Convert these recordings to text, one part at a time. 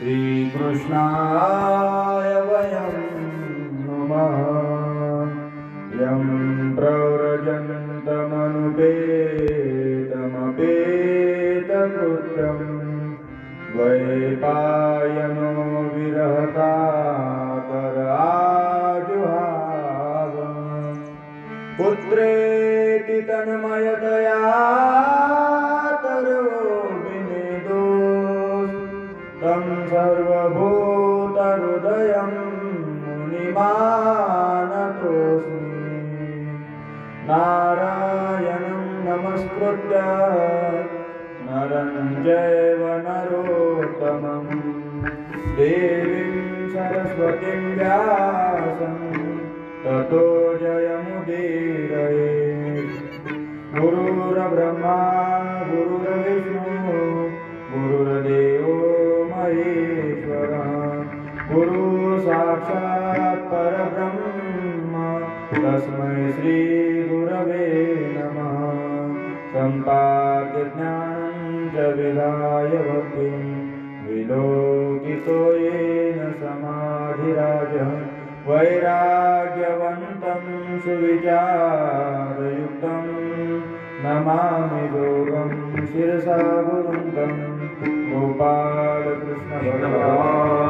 श्रीकृष्णाय वयं नुमः। यं प्रव्रजन्तमनुपेतमपेतकृत्यं द्वैपायनो विरहकातराजुहाव पुत्रेति तन्मयतया सर्वभूतहृदयं मुनिमानतोऽस्मि। नारायणं नमस्कृत्य नरं चैव नरोत्तमं देवीं सरस्वतीं व्यासं ततो जयमुदीरये। गुरुर्ब्रह्मा साक्षात् परब्रह्म. तस्मै श्रीगुरवे नमः. सम्पाद्यज्ञानं च विधाय भक्तिं विलोकितो येन समाधिराजः. वैराग्यवन्तं सुविचारयुक्तं नमामि योगं शिरसा गुरुन्दं गोपालकृष्णभगवान्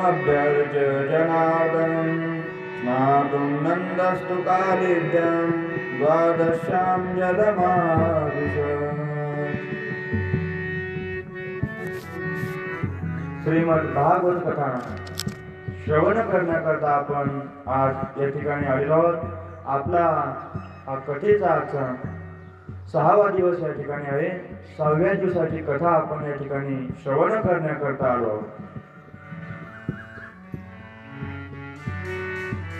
समभ्यर्च्य जनार्दनं स्नातुं नन्दस्तु कालिद्यं। द्वादश्यां जलमाविश। श्रीमद भागवत कथा। श्रवण करण्याकरता आपण आज या ठिकाणी आलेलो आहोत. आपला हा कथेचा आजचा सहावा दिवस या ठिकाणी आहे. सहाव्या दिवसाची कथा आपण या ठिकाणी श्रवण करण्याकरता आलो आहोत.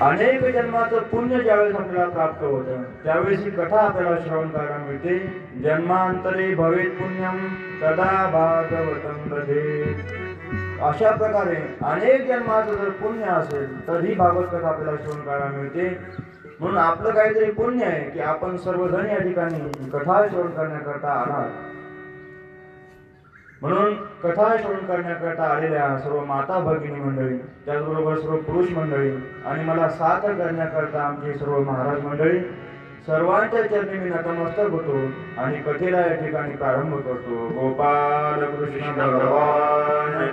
अनेक जन्माचं पुण्य ज्यावेळेस आपल्याला प्राप्त होतं त्यावेळेस ही कथा आपल्याला श्रवण करायला मिळते. जन्मांतरे भवेत पुण्यम तदा भागवतम दधे अशा प्रकारे अनेक जन्माचं जर पुण्य असेल तर ही भागवत कथा आपल्याला श्रवण करायला मिळते. म्हणून आपलं काहीतरी पुण्य आहे की आपण सर्वजण या ठिकाणी कथा श्रवण करण्याकरता आहात. म्हणून कथा श्रवण करण्याकरता आलेल्या सर्व माता भगिनी मंडळी त्याचबरोबर सर्व पुरुष मंडळी आणि मला साथ करण्याकरता आमची सर्व महाराज मंडळी सर्वांच्या चरणी मी नतमस्तक होतो आणि कथेला या ठिकाणी प्रारंभ करतो. गोपाल कृष्ण भगवान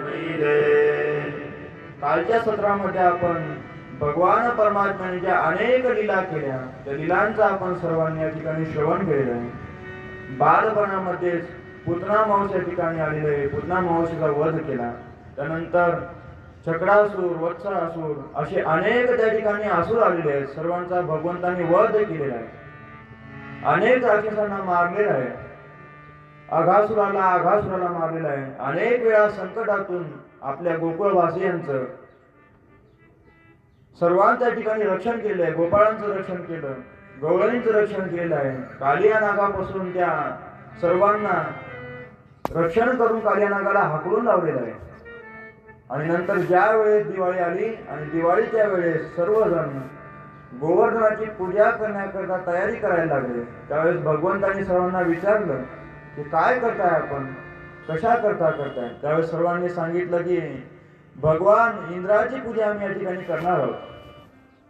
कालच्या सत्रामध्ये आपण भगवान परमात्म्याने ज्या अनेक लीला केल्या. त्या लीलांचा आपण सर्वांनी या ठिकाणी श्रवण केलेलं आहे. बालपणामध्येच पुतना मावस या ठिकाणी आलेले आहे. पुतना मावशीचा वध केला. त्यानंतर चक्रासूर वत्सासूर असे अनेक त्या ठिकाणी असुर आलेले आहेत. सर्वांचा भगवंतांनी वध केलेला आहे. अनेक राक्षसांना मारलेला आहे. अघासुराला आघासुराला मारलेला आहे. अनेक वेळा संकटातून आपल्या गोकुळवासियांचं सर्वांच्या ठिकाणी रक्षण केलं आहे. गोपाळांचं रक्षण केलं. गवळणींचं रक्षण केलं आहे. कालिया नागापासून त्या सर्वांना रक्षण करून कालियानागाला हाकलून लावलेलं आहे. आणि नंतर ज्या वेळेस दिवाळी आली आणि दिवाळीच्या वेळेस सर्वजण गोवर्धनाची पूजा करण्याकरता तयारी करायला लागले त्यावेळेस भगवंतांनी सर्वांना विचारलं की काय करताय आपण? कशा करता करताय? त्यावेळेस सर्वांनी सांगितलं की भगवान इंद्राची पूजा आम्ही या ठिकाणी करणार आहोत.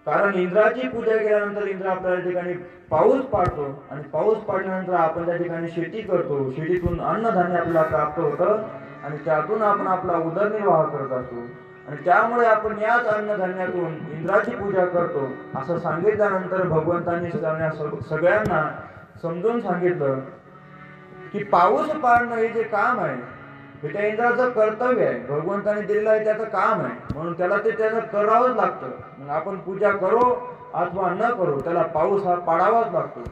कारण इंद्राची पूजा केल्यानंतर इंद्र आपल्या या ठिकाणी पाऊस पाडतो आणि पाऊस पाडल्यानंतर आपण त्या ठिकाणी शेती करतो. शेतीतून अन्नधान्य आपल्याला प्राप्त होतं आणि त्यातून आपण आपला उदरनिर्वाह करत असतो. आणि त्यामुळे आपण याच अन्नधान्यातून इंद्राची पूजा करतो असं सांगितल्यानंतर भगवंतांनी सगळ्यांना समजून सांगितलं की पाऊस पाडणं हे जे काम आहे हे त्या इंद्राचं कर्तव्य आहे भगवंताने दिलेलं आहे त्याचं काम आहे. म्हणून त्याला ते त्याचं करावंच लागतं. मग आपण पूजा करो अथवा न करो त्याला पाऊस हा पाडावाच लागतो.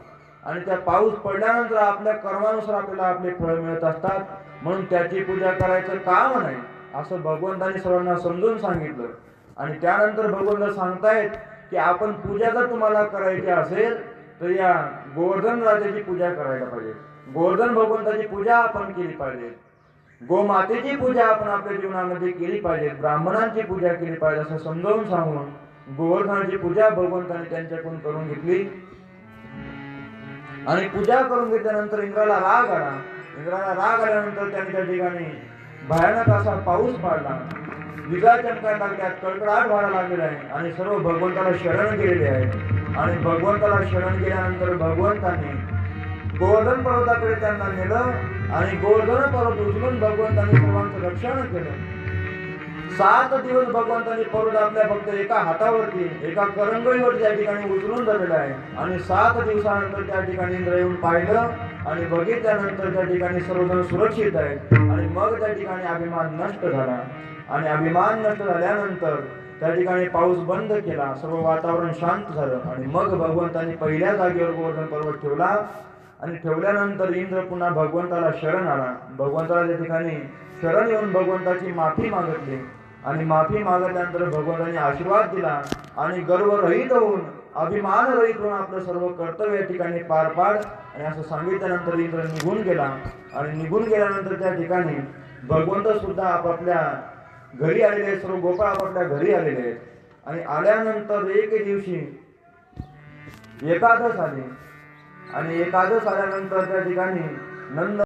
आणि त्या पाऊस पडल्यानंतर आपल्या कर्मानुसार आपल्याला आपले फळ मिळत असतात. म्हणून त्याची पूजा करायचं काम नाही असं भगवंताने सर्वांना समजून सांगितलं. आणि त्यानंतर भगवंत सांगतायत की आपण पूजा जर तुम्हाला करायची असेल तर या गोवर्धन राजाची पूजा करायला पाहिजे. गोवर्धन भगवंताची पूजा आपण केली पाहिजे. गोमातेची पूजा आपण आपल्या जीवनामध्ये केली पाहिजे ब्राह्मणांची पूजा केली पाहिजे असं समजावून सांगून गोवर्धनाची पूजा भगवंताने त्यांच्याकडून करून घेतली. आणि पूजा करून घेतल्यानंतर इंद्राला राग आला. इंद्राला राग आल्यानंतर त्याने त्या ठिकाणी भयानक असा पाऊस पाडला. विजा चमकायला लागल्या कडकडाट व्हायला लागलेला आहे. आणि सर्व भगवंताला शरण गेलेले आहे. आणि भगवंताला शरण गेल्यानंतर भगवंताने गोवर्धन पर्वताकडे त्यांना नेलं आणि गोवर्धन पर्वत उचलून भगवंतांनी सर्वांचं रक्षण केलं. सात दिवस भगवंतांनी पर्वत आपल्या फक्त एका हातावरती एका करंगळीवर त्या ठिकाणी उचलून धरलेला आहे. आणि सात दिवसानंतर त्या ठिकाणी इंद्र येऊन पाहिलं आणि बघितल्यानंतर त्या ठिकाणी सर्वजण सुरक्षित आहेत आणि मग त्या ठिकाणी अभिमान नष्ट झाला. आणि अभिमान नष्ट झाल्यानंतर त्या ठिकाणी पाऊस बंद केला. सर्व वातावरण शांत झालं. आणि मग भगवंतांनी पहिल्या जागेवर गोवर्धन पर्वत ठेवला. आणि ठेवल्यानंतर इंद्र पुन्हा भगवंताला शरण आला भगवंताला त्या ठिकाणी शरण येऊन भगवंताची माफी मागितली. आणि माफी मागल्यानंतर भगवंताने आशीर्वाद दिला आणि गर्वरहित होऊन अभिमान रहित होऊन आपलं सर्व कर्तव्य या ठिकाणी पार पाड आणि असं सांगितल्यानंतर इंद्र निघून गेला. आणि निघून गेल्यानंतर त्या ठिकाणी भगवंत सुद्धा आपापल्या घरी आलेले आहेत. सर्व गोपाळ आपापल्या घरी आलेले आहेत. आणि आल्यानंतर एक दिवशी एकादश आली. आणि एकादश आल्यानंतर त्या ठिकाणी नंद